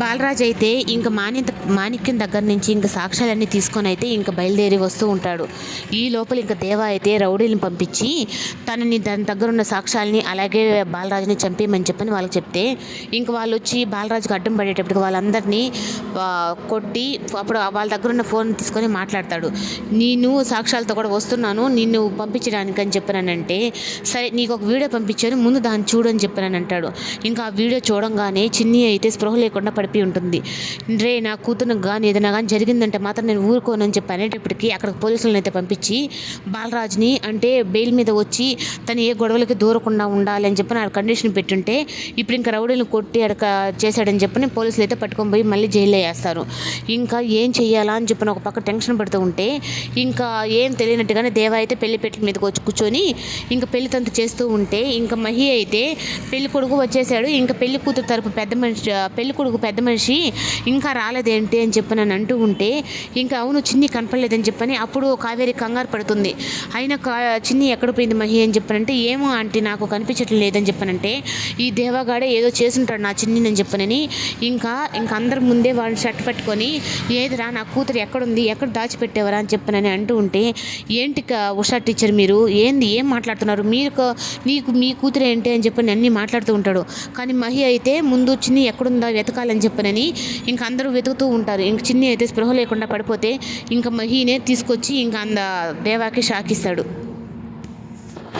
బాలరాజ్ అయితే ఇంకా మాన్య మాణిక్యం దగ్గర నుంచి ఇంకా సాక్ష్యాలన్నీ తీసుకొని అయితే ఇంకా బయలుదేరి వస్తూ ఉంటాడు. ఈ లోపల ఇంకా దేవ అయితే రౌడీని పంపించి తనని దాని దగ్గర ఉన్న సాక్ష్యాలని అలాగే బాలరాజుని చంపేయమని చెప్పని వాళ్ళకి చెప్తే ఇంకా వాళ్ళు వచ్చి బాలరాజుకి అడ్డం పడేటప్పటికి వాళ్ళందరినీ కొట్టి అప్పుడు వాళ్ళ దగ్గర ఉన్న ఫోన్ తీసుకొని మాట్లాడతాడు. నేను సాక్ష్యాలతో కూడా వస్తున్నాను నిన్ను పంపించడానికి అని చెప్పానంటే సరే నీకు ఒక వీడియో పంపించాను ముందు దాన్ని చూడని అని చెప్పానని అంటాడు ఇంకా ఆ వీడియో చూడంగానే చిన్ని అయితే స్పృహ లేకుండా పడిపోయి ఉంటుంది. రే నా కూతురు కానీ ఏదైనా కానీ జరిగిందంటే మాత్రం నేను ఊరుకోనని చెప్పి అనేటప్పటికీ అక్కడ పోలీసులను అయితే పంపించి బాలరాజ్ని అంటే బెయిల్ మీద వచ్చి తను ఏ గొడవలకి దూరకుండా ఉండాలి అని చెప్పి నా కండిషన్ పెట్టుంటే ఇప్పుడు ఇంకా రౌడీలను కొట్టి అడక చేశాడని చెప్పని పోలీసులు అయితే పట్టుకొని పోయి మళ్ళీ జైల్లో వేస్తారు. ఇంకా ఏం చేయాలా అని చెప్పిన ఒక పక్క టెన్షన్ పడుతూ ఉంటే ఇంకా ఏం తెలియనట్టుగానే దేవ అయితే పెళ్ళి పెట్టెల మీదకి వచ్చి కూర్చొని ఇంకా పెళ్ళి తంతు చేస్తూ ఉంటే ఇంకా మహి అయితే పెళ్ళి కొడుకు వచ్చేసాడు ఇంకా పెళ్ళి కూతురు తరపు పెద్ద మనిషి పెళ్ళి కొడుకు పెద్ద మనిషి ఇంకా రాలేదేంటి? అని చెప్పి నన్ను అంటూ ఉంటే ఇంకా అవును చిన్ని కనపడలేదని చెప్పని అప్పుడు కావేరి కంగారు పడుతుంది. అయినా కా చిన్ని ఎక్కడ పోయింది మహి? అని చెప్పనంటే ఏమో ఆంటీ నాకు కనిపించట్లేదు లేదని చెప్పనంటే ఈ దేవగాడే ఏదో చేసుంటాడు నా చిన్ని అని చెప్పనని ఇంకా ఇంకా అందరి ముందే వాళ్ళని షర్ట్ పట్టుకొని ఏదిరా నా కూతురు ఎక్కడుంది? ఎక్కడ దాచిపెట్టేవరా? అని చెప్పనని అంటూ ఉంటే ఏంటి ఉషా టీచర్ మీరు? ఏంది? ఏం మాట్లాడుతున్నారు? మీరు నీకు మీ కూతురు ఏంటి? అని చెప్పని అన్నీ మాట్లాడుతూ ఉంటాడు. కానీ మహి అయితే ముందు చిన్ని ఎక్కడుందా? వెతకాలని చెప్పనని ఇంకా అందరూ వెతుకుతూ ఉంటారు. ఇంక చిన్ని అయితే స్పృహ లేకుండా పడిపోతే ఇంకా మహినే తీసుకొచ్చి ఇంకా అంద దేవాకి షాకిస్తాడు.